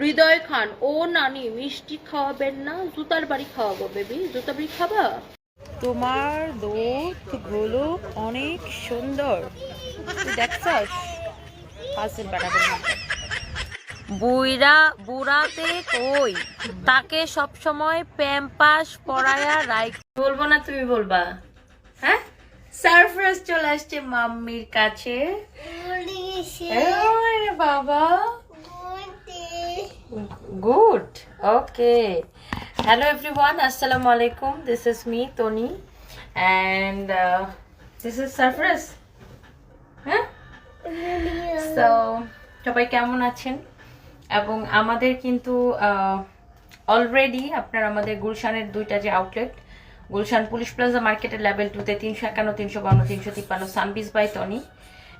হৃদয় খান ও নানি মিষ্টি খাওয়াবেন না জুতার বাড়ি খাওয়াবো বেবি জুতার বাড়ি খাবা? তোমার দুধগুলো অনেক সুন্দর। দেখছস বুইরা বুড়াতে কই? তাকে সব সময় প্যাম্পাস পরায়া রাই বলব না তুমি বলবা। হ্যাঁ? সারপ্রাইজ চলে আসছে মাম্মির কাছে। ওরে বাবা। গুড ওকে হ্যালো এভরিওয়ান আসসালামু আলাইকুম this is me Tony and this is surprise হ্যাঁ সো সবাই কেমন আছেন? এবং আমাদের কিন্তু অলরেডি আপনার আমাদের গুলশানের দুইটা যে আউটলেট গুলশান পুলিশ প্লাজা মার্কেটের লেভেল টুতে তিনশো একান্ন, তিনশো বান্ন, তিনশো তিপ্পান্ন সানবিজ বাই টনি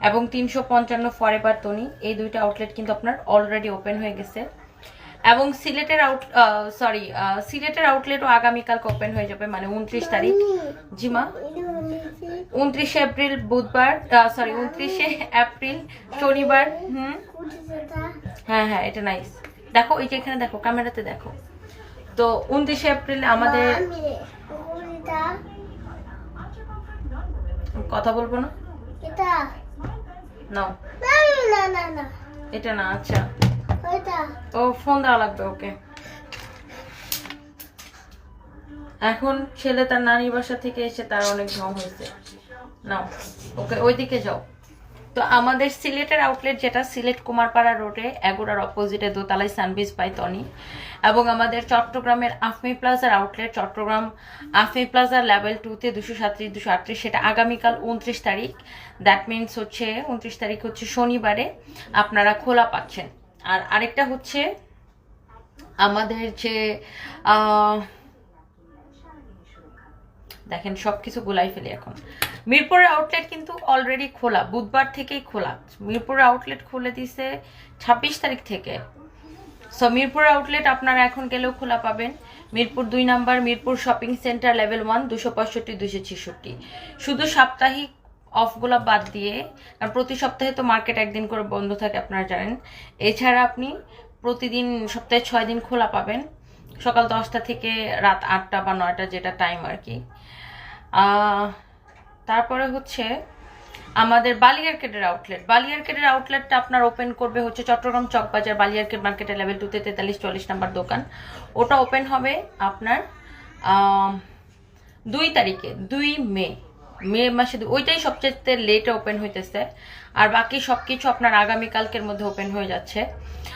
এবং তিনশো পঞ্চান্ন ফরেভার টনি এই দুইটা আউটলেট কিন্তু আপনার অলরেডি ওপেন হয়ে গেছে। এবং সিলেটের আউট সরি সিলেটের আউটলেটও আগামীকাল ওপেন হয়ে যাবে মানে উনত্রিশ তারিখ। জিমা? উনত্রিশে এপ্রিল বুধবার সরি উনত্রিশে এপ্রিল শনিবার হুম? হ্যাঁ হ্যাঁ এটা নাইস দেখো এই যে এখানে দেখো ক্যামেরাতে দেখো। তো উনত্রিশে এপ্রিল আমাদের কথা বলব না? নাও। এটা না আচ্ছা। ও ফোন দেওয়া লাগবে, ওকে। এখন ছেলে তার নানির বাসা থেকে এসে তার অনেক ঢং হয়েছে। নাও, ওকে, ওইদিকে যাও। তো আমাদের সিলেটের আউটলেট যেটা, সিলেট কুমারপাড়া রোডে এগোড়ার অপোজিটে দোতলায় সানবিজ পাই তনি এবং আমাদের চট্টগ্রামের আফমি প্লাজার আউটলেট চট্টগ্রাম আফমি প্লাজার লেভেল টুতে দুশো সাতত্রিশ দুশো আটত্রিশ, সেটা আগামীকাল উনত্রিশ তারিখ। দ্যাট মিনস হচ্ছে, উনত্রিশ তারিখ হচ্ছে শনিবারে। আপনারা খোলা পাচ্ছেন। আর আরেকটা হচ্ছে আমাদের যে দেখেন সবকিছু গোলাই ফেলি এখন। মিরপুরের আউটলেট কিন্তু অলরেডি খোলা, বুধবার থেকেই খোলা। মিরপুরের আউটলেট খুলে দিছে ছাব্বিশ তারিখ থেকে। সো মিরপুর আউটলেট আপনারা এখন গেলেও খোলা পাবেন। মিরপুর দুই number, Mirpur shopping centre level one দুশো পঁয়ষট্টি, দুশো ছেষট্টি। শুধু সাপ্তাহিক অফগুলো বাদ দিয়ে, কারণ প্রতি সপ্তাহে তো মার্কেট একদিন করে বন্ধ থাকে আপনারা জানেন। এছাড়া আপনি প্রতিদিন সপ্তাহে ছয় দিন খোলা পাবেন। সকাল দশটা থেকে রাত আটটা বা নয়টা যেটা টাইম আর কি। তারপরে হচ্ছে আমাদের বালিয়ারকেটের আউটলেট বালিয়ারকেটের আউটলেটটা আপনার ওপেন করবে হচ্ছে চট্টগ্রাম চকবাজার বালিয়ারকেট মার্কেটের লেভেল টুতে তেতাল্লিশ, চল্লিশ নাম্বার দোকান। ওটা ওপেন হবে আপনার দুই তারিখে, দুই মে। মে মাসে ওইটাই সবচেয়ে লেটে ওপেন হইতেছে। আর বাকি সব কিছু আপনার আগামীকালকের মধ্যে ওপেন হয়ে যাচ্ছে।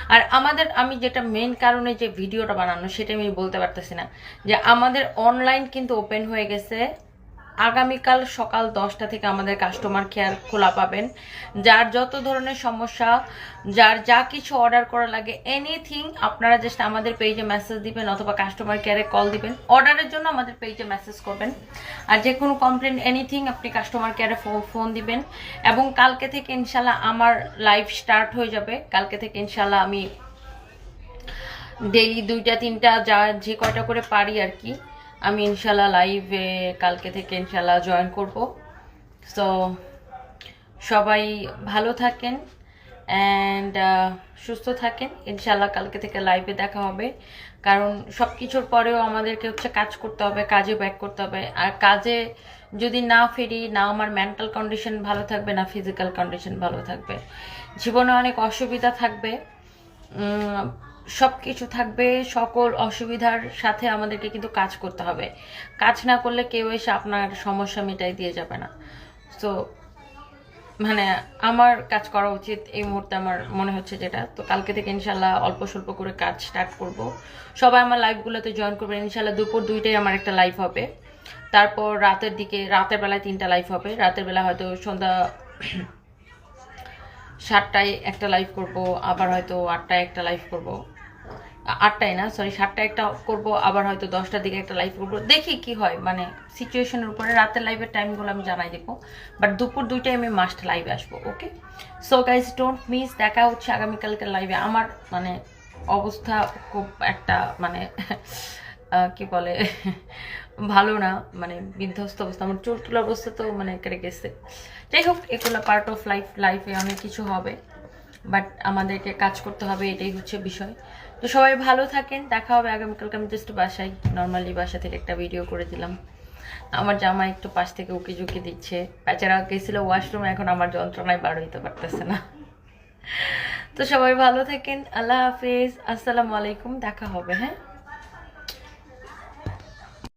আর আমাদের, আমি যেটা মেন কারণে যে ভিডিওটা বানানো, সেটা আমি বলতে পারতেছি না। যে আমাদের অনলাইন কিন্তু ওপেন হয়ে গেছে আগামীকাল সকাল দশটা থেকে আমাদের কাস্টমার কেয়ার খোলা পাবেন। যার যত ধরনের সমস্যা, যার যা কিছু অর্ডার করা লাগে এনিথিং আপনারা জাস্ট আমাদের পেজে মেসেজ দিবেন অথবা কাস্টমার কেয়ারে কল দিবেন। অর্ডারের জন্য আমাদের পেজে মেসেজ করবেন। আর যে কোনো কমপ্লেন এনিথিং আপনি কাস্টমার কেয়ারে ফোন দিবেন। এবং কালকে থেকে ইনশাল্লাহ আমার লাইভ স্টার্ট হয়ে যাবে। কালকে থেকে ইনশাল্লাহ আমি ডেইলি দুইটা, তিনটা, যা যে কয়টা করে পারি আর কি। আমি ইনশাল্লাহ লাইভে কালকে থেকে ইনশাল্লাহ জয়েন করব। সো সবাই ভালো থাকেন অ্যান্ড সুস্থ থাকেন। ইনশাল্লাহ কালকে থেকে লাইভে দেখা হবে। কারণ সব কিছুর পরেও আমাদেরকে হচ্ছে কাজ করতে হবে, কাজে ব্যাক করতে হবে। আর কাজে যদি না ফেরি, না আমার মেন্টাল কন্ডিশন ভালো থাকবে, না ফিজিক্যাল কন্ডিশন ভালো থাকবে। জীবনে অনেক অসুবিধা থাকবে। সব কিছু থাকবে, সকল অসুবিধার সাথে আমাদেরকে কিন্তু কাজ করতে হবে। কাজ না করলে কেউ এসে আপনার সমস্যা মিটাই দিয়ে যাবে না। সো মানে আমার কাজ করা উচিত এই মুহূর্তে আমার মনে হচ্ছে যেটা। তো কালকে থেকে ইনশাল্লাহ অল্প স্বল্প করে কাজ স্টার্ট করব। সবাই আমার লাইভগুলোতে জয়েন করবেন। ইনশাল্লাহ দুপুর দুইটাই আমার একটা লাইভ হবে। তারপর রাতের দিকে, রাতের বেলায় তিনটা লাইভ হবে। রাতের বেলা হয়তো সন্ধ্যা সাতটায় একটা লাইভ করব, আবার হয়তো আটটায় একটা লাইভ করব। আটটায় না সরি সাতটায় একটা করব, আবার হয়তো দশটার দিকে একটা লাইভ করব। দেখি কি হয় মানে সিচুয়েশনের উপরে রাতের লাইভের টাইমগুলো আমি জানাই দেবো। বাট দুপুর দুইটায় আমি মাস্ট লাইভে আসব okay so guys don't miss দেখা হচ্ছে আগামীকালকের লাইভে আমার মানে অবস্থা খুব একটা মানে কি বলে, ভালো না মানে বিধ্বস্ত অবস্থা, আমার চুলটুল অবস্থা তো মানে কেটে গেছে। যাই হোক, এগুলো পার্ট অফ লাইফ লাইফে অনেক কিছু হবে বাট আমাদেরকে কাজ করতে হবে, এটাই হচ্ছে বিষয়। তো সবাই ভালো থাকেন, দেখা হবে আগামীকালকে, আমি জাস্ট বাসায় নর্মালি বাসা থেকে একটা ভিডিও করে দিলাম। আমার জামা একটু পাশ থেকে উকি ঝুঁকি দিচ্ছে। বেচারা গেছিল ওয়াশরুমে এখন আমার যন্ত্রণায় বার হইতে পারতেছে না। তো সবাই ভালো থাকেন, আল্লাহ হাফিজ, আসসালামু আলাইকুম, দেখা হবে হ্যাঁ?